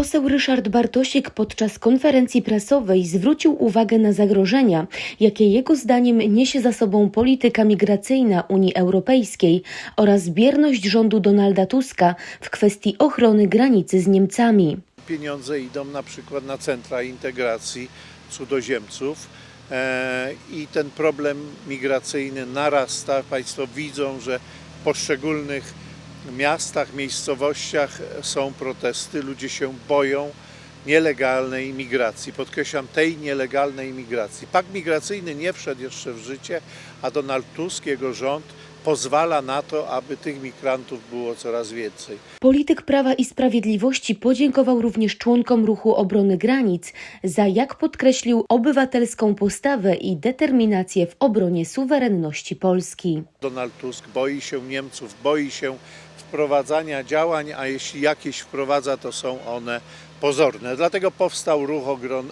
Poseł Ryszard Bartosik podczas konferencji prasowej zwrócił uwagę na zagrożenia, jakie jego zdaniem niesie za sobą polityka migracyjna Unii Europejskiej oraz bierność rządu Donalda Tuska w kwestii ochrony granicy z Niemcami. Pieniądze idą na przykład na centra integracji cudzoziemców e, i ten problem migracyjny narasta. Państwo widzą, że w poszczególnych miastach, miejscowościach są protesty, ludzie się boją nielegalnej migracji. Podkreślam, tej nielegalnej migracji. Pakt migracyjny nie wszedł jeszcze w życie, a Donald Tusk, jego rząd pozwala na to, aby tych migrantów było coraz więcej. Polityk Prawa i Sprawiedliwości podziękował również członkom ruchu obrony granic za, jak podkreślił, obywatelską postawę i determinację w obronie suwerenności Polski. Donald Tusk boi się Niemców, boi się wprowadzania działań, a jeśli jakieś wprowadza, to są one pozorne. Dlatego powstał ruch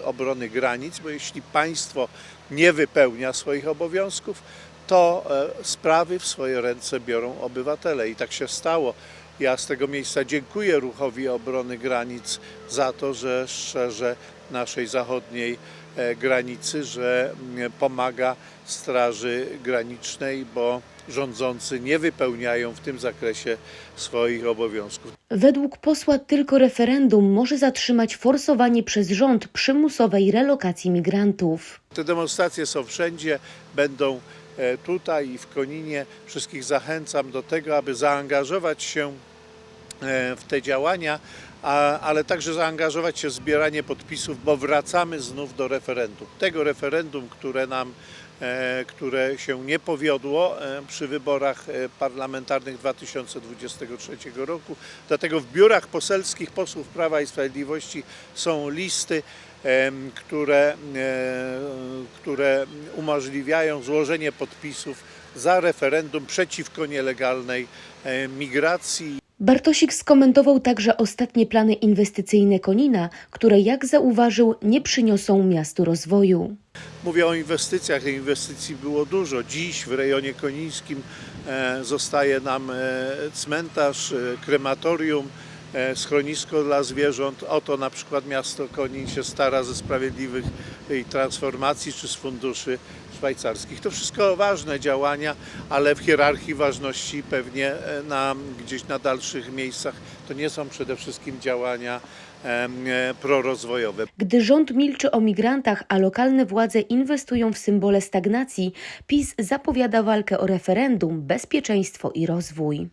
obrony granic, bo jeśli państwo nie wypełnia swoich obowiązków, to e, sprawy w swoje ręce biorą obywatele. I tak się stało. Ja z tego miejsca dziękuję Ruchowi Obrony Granic za to, że strzeże naszej zachodniej e, granicy, że pomaga Straży Granicznej, bo rządzący nie wypełniają w tym zakresie swoich obowiązków. Według posła tylko referendum może zatrzymać forsowanie przez rząd przymusowej relokacji migrantów. Te demonstracje są wszędzie, będą tutaj i w Koninie. Wszystkich zachęcam do tego, aby zaangażować się e, w te działania, a, ale także zaangażować się w zbieranie podpisów, bo wracamy znów do referendum. Tego referendum, które nam e, które się nie powiodło e, przy wyborach e, parlamentarnych 2023 roku. Dlatego w biurach poselskich posłów Prawa i Sprawiedliwości są listy, które, e, które umożliwiają złożenie podpisów za referendum przeciwko nielegalnej e, migracji. Bartosik skomentował także ostatnie plany inwestycyjne Konina, które, jak zauważył, nie przyniosą miastu rozwoju. Mówię o inwestycjach, inwestycji było dużo. Dziś w rejonie konińskim e, zostaje nam e, cmentarz, e, krematorium, schronisko dla zwierząt. O to na przykład miasto Konin się stara ze sprawiedliwych transformacji czy z funduszy szwajcarskich. To wszystko ważne działania, ale w hierarchii ważności pewnie e, na, gdzieś na dalszych miejscach to nie są przede wszystkim działania e, prorozwojowe. Gdy rząd milczy o migrantach, a lokalne władze inwestują w symbole stagnacji, PiS zapowiada walkę o referendum, bezpieczeństwo i rozwój.